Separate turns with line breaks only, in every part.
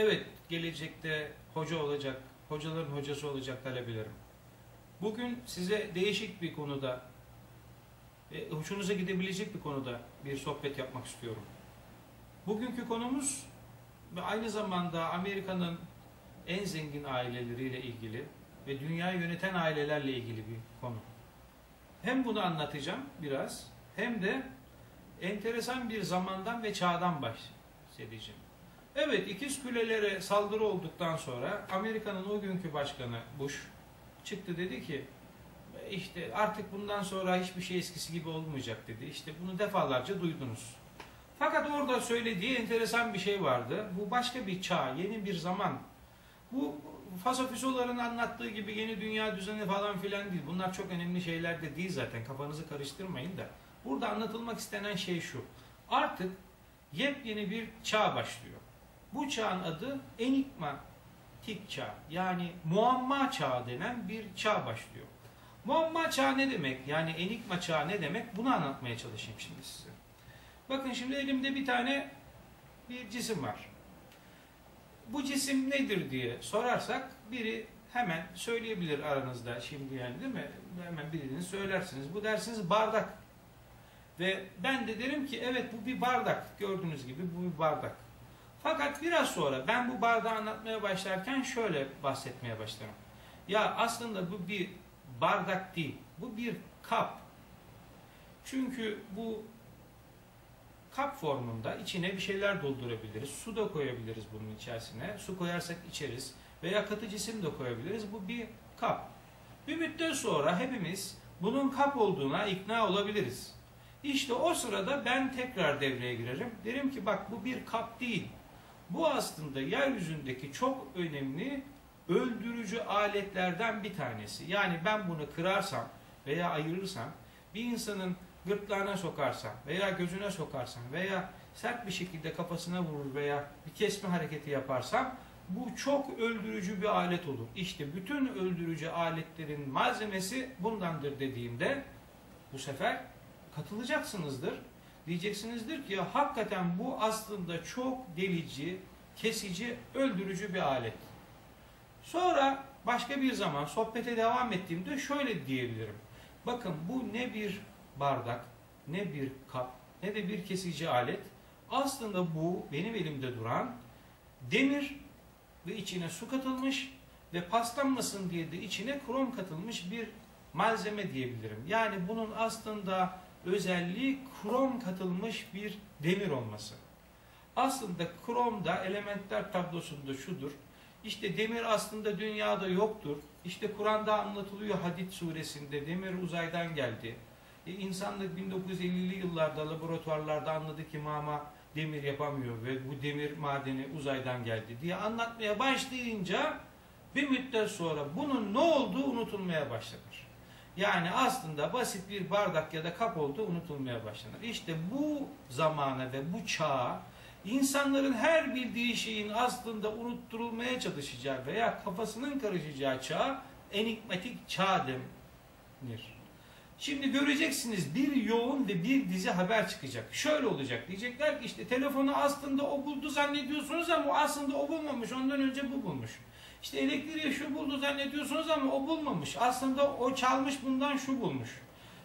Evet, gelecekte hoca olacak, hocaların hocası olacak talebelerim. Bugün size değişik bir konuda, e, hoşunuza gidebilecek bir konuda bir sohbet yapmak istiyorum. Bugünkü konumuz ve aynı zamanda Amerika'nın en zengin aileleriyle ilgili ve dünyayı yöneten ailelerle ilgili bir konu. Hem bunu anlatacağım biraz hem de enteresan bir zamandan ve çağdan bahsedeceğim. Evet, ikiz kulelere saldırı olduktan sonra Amerika'nın o günkü başkanı Bush çıktı dedi ki işte artık bundan sonra hiçbir şey eskisi gibi olmayacak dedi. İşte bunu defalarca duydunuz. Fakat orada söylediği enteresan bir şey vardı. Bu başka bir çağ, yeni bir zaman. Bu fasofisoların anlattığı gibi yeni dünya düzeni falan filan değil. Bunlar çok önemli şeyler de değil zaten. Kafanızı karıştırmayın da. Burada anlatılmak istenen şey şu. Artık yepyeni bir çağ başlıyor. Bu çağın adı enigmatik çağ. Yani muamma çağı denen bir çağ başlıyor. Muamma çağı ne demek? Yani enigma çağı ne demek? Bunu anlatmaya çalışayım şimdi size. Bakın şimdi elimde bir tane bir cisim var. Bu cisim nedir diye sorarsak biri hemen söyleyebilir aranızda şimdi yani değil mi? Hemen biriniz söylersiniz. Bu dersiniz bardak. Ve ben de derim ki evet bu bir bardak. Gördüğünüz gibi bu bir bardak. Fakat biraz sonra ben bu bardağı anlatmaya başlarken şöyle bahsetmeye başlarım. Ya aslında bu bir bardak değil. Bu bir kap. Çünkü bu kap formunda içine bir şeyler doldurabiliriz. Su da koyabiliriz bunun içerisine. Su koyarsak içeriz. Veya katı cisim de koyabiliriz. Bu bir kap. Bir müddet sonra hepimiz bunun kap olduğuna ikna olabiliriz. İşte o sırada ben tekrar devreye girerim. Derim ki bak bu bir kap değil. Bu aslında yeryüzündeki çok önemli öldürücü aletlerden bir tanesi. Yani ben bunu kırarsam veya ayırırsam bir insanın gırtlağına sokarsam veya gözüne sokarsam veya sert bir şekilde kafasına vurur veya bir kesme hareketi yaparsam bu çok öldürücü bir alet olur. İşte bütün öldürücü aletlerin malzemesi bundandır dediğimde bu sefer katılacaksınızdır. Diyeceksinizdir ki hakikaten bu aslında çok delici, kesici, öldürücü bir alet. Sonra başka bir zaman sohbete devam ettiğimde şöyle diyebilirim. Bakın bu ne bir bardak, ne bir kap, ne de bir kesici alet. Aslında bu benim elimde duran demir ve içine su katılmış ve paslanmasın diye de içine krom katılmış bir malzeme diyebilirim. Yani bunun aslında özelliği krom katılmış bir demir olması. Aslında krom da elementler tablosunda şudur. İşte demir aslında dünyada yoktur. İşte Kur'an'da anlatılıyor Hadid suresinde demir uzaydan geldi. E, insanlık 1950'li yıllarda laboratuvarlarda anladı ki mama demir yapamıyor ve bu demir madeni uzaydan geldi diye anlatmaya başlayınca bir müddet sonra bunun ne olduğu unutulmaya başlanır. Yani aslında basit bir bardak ya da kap olduğu unutulmaya başlanır. İşte bu zamana ve bu çağa insanların her bildiği şeyin aslında unutturulmaya çalışacağı veya kafasının karışacağı çağ enigmatik çağ denir. Şimdi göreceksiniz bir yoğun ve bir dizi haber çıkacak. Şöyle olacak diyecekler ki işte telefonu aslında o buldu zannediyorsunuz ama aslında o bulmamış ondan önce bu bulmuş. İşte elektriği şu buldu zannediyorsunuz ama o bulmamış. Aslında o çalmış bundan şu bulmuş.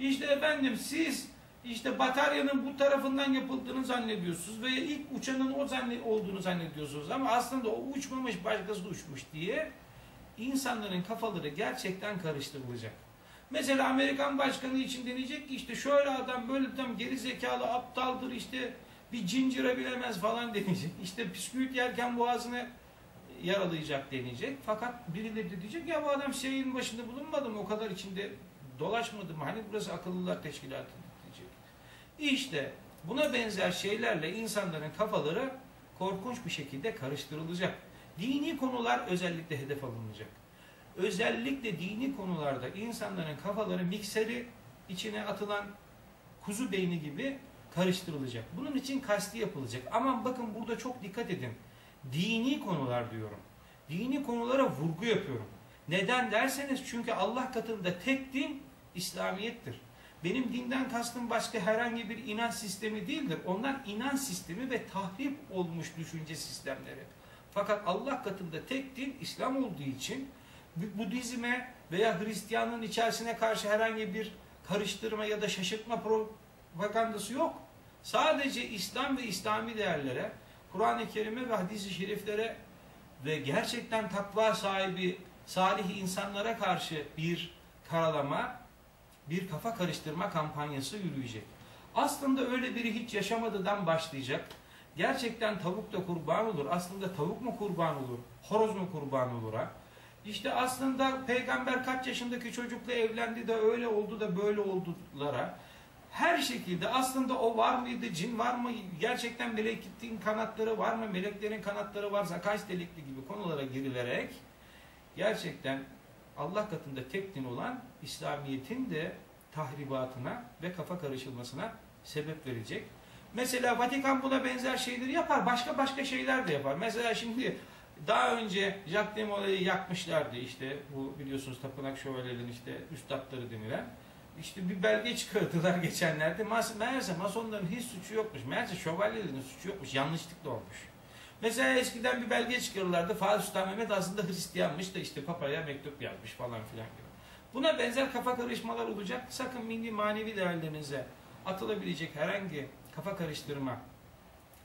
İşte efendim siz işte bataryanın bu tarafından yapıldığını zannediyorsunuz veya ilk uçanın o zannet olduğunu zannediyorsunuz ama aslında o uçmamış başkası uçmuş diye insanların kafaları gerçekten karıştırılacak. Mesela Amerikan başkanı için deneyecek ki işte şöyle adam böyle adam geri zekalı aptaldır işte bir cincire bilemez falan deneyecek. İşte bisküvit yerken boğazını yaralayacak deneyecek. Fakat birileri de diyecek ya bu adam şeyin başında bulunmadı mı? O kadar içinde dolaşmadı mı? Hani burası akıllılar teşkilatı diyecek. İşte buna benzer şeylerle insanların kafaları korkunç bir şekilde karıştırılacak. Dini konular özellikle hedef alınacak. Özellikle dini konularda insanların kafaları mikseri içine atılan kuzu beyni gibi karıştırılacak. Bunun için kasti yapılacak. Ama bakın burada çok dikkat edin dini konular diyorum. Dini konulara vurgu yapıyorum. Neden derseniz çünkü Allah katında tek din İslamiyettir. Benim dinden kastım başka herhangi bir inanç sistemi değildir. Onlar inanç sistemi ve tahrip olmuş düşünce sistemleri. Fakat Allah katında tek din İslam olduğu için Budizme veya Hristiyanlığın içerisine karşı herhangi bir karıştırma ya da şaşırtma propagandası yok. Sadece İslam ve İslami değerlere, Kur'an-ı Kerim'e ve hadis-i şeriflere ve gerçekten takva sahibi salih insanlara karşı bir karalama, bir kafa karıştırma kampanyası yürüyecek. Aslında öyle biri hiç yaşamadıdan başlayacak. Gerçekten tavuk da kurban olur. Aslında tavuk mu kurban olur? Horoz mu kurban olur ha? İşte aslında peygamber kaç yaşındaki çocukla evlendi de öyle oldu da böyle oldulara her şekilde aslında o var mıydı, cin var mı, gerçekten melekin kanatları var mı, meleklerin kanatları varsa kaç delikli gibi konulara girilerek gerçekten Allah katında tek din olan İslamiyet'in de tahribatına ve kafa karışılmasına sebep verecek. Mesela Vatikan buna benzer şeyleri yapar. Başka başka şeyler de yapar. Mesela şimdi daha önce Jacques de Molay'ı yakmışlardı işte bu biliyorsunuz tapınak şövalyelerin işte üstadları denilen. İşte bir belge çıkardılar geçenlerde. Meğerse masonların hiç suçu yokmuş. Meğerse şövalyelerin suçu yokmuş. Yanlışlıkla olmuş. Mesela eskiden bir belge çıkarırlardı. Fatih Sultan Mehmet aslında Hristiyanmış da işte papaya mektup yazmış falan filan gibi. Buna benzer kafa karışmalar olacak. Sakın milli manevi değerlerinize atılabilecek herhangi kafa karıştırma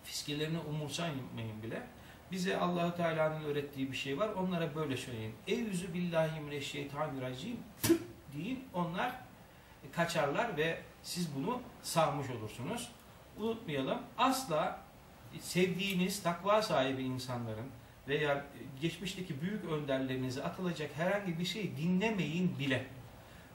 fiskillerini umursamayın bile. Bize Allahu Teala'nın öğrettiği bir şey var. Onlara böyle söyleyin. Eyyüzü billahi mineşşeytanirracim deyin. Onlar kaçarlar ve siz bunu sağmış olursunuz. Unutmayalım. Asla sevdiğiniz takva sahibi insanların veya geçmişteki büyük önderlerinize atılacak herhangi bir şey dinlemeyin bile.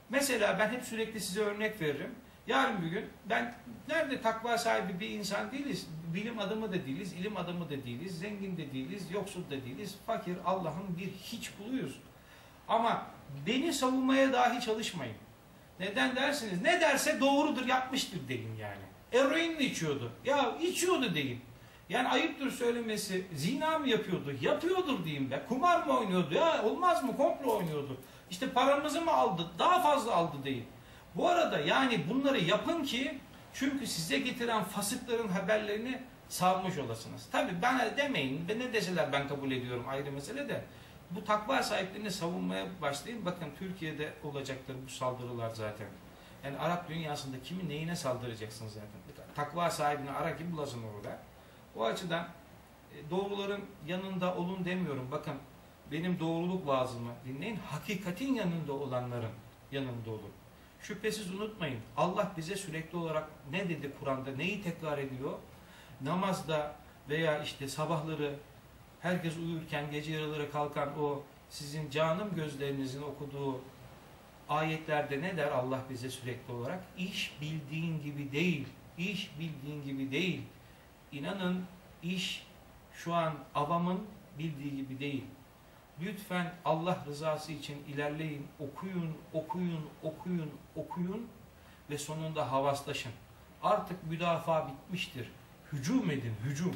Mesela ben hep sürekli size örnek veririm. Yarın bir gün ben nerede takva sahibi bir insan değiliz. Bilim adamı da değiliz, ilim adamı da değiliz, zengin de değiliz, yoksul da değiliz. Fakir Allah'ın bir hiç kuluyuz. Ama beni savunmaya dahi çalışmayın. Neden dersiniz? Ne derse doğrudur yapmıştır deyin yani. Eroin mi içiyordu? Ya içiyordu deyin. Yani ayıptır söylemesi. Zina mı yapıyordu? Yapıyordur diyeyim be. Kumar mı oynuyordu? Ya olmaz mı? Komplo oynuyordu. İşte paramızı mı aldı? Daha fazla aldı deyin. Bu arada yani bunları yapın ki çünkü size getiren fasıkların haberlerini savmış olasınız. Tabi bana demeyin ve ne deseler ben kabul ediyorum ayrı mesele de bu takva sahiplerini savunmaya başlayın. Bakın Türkiye'de olacaktır bu saldırılar zaten. Yani Arap dünyasında kimi neyine saldıracaksın zaten. Takva sahibini ara ki bulasın orada. O açıdan e, doğruların yanında olun demiyorum. Bakın benim doğruluk vaazımı dinleyin. Hakikatin yanında olanların yanında olun. Şüphesiz unutmayın. Allah bize sürekli olarak ne dedi Kur'an'da, neyi tekrar ediyor? Namazda veya işte sabahları herkes uyurken gece yarıları kalkan o sizin canım gözlerinizin okuduğu ayetlerde ne der Allah bize sürekli olarak? İş bildiğin gibi değil. İş bildiğin gibi değil. İnanın iş şu an avamın bildiği gibi değil. Lütfen Allah rızası için ilerleyin, okuyun, okuyun, okuyun, okuyun ve sonunda havaslaşın. Artık müdafaa bitmiştir. Hücum edin, hücum.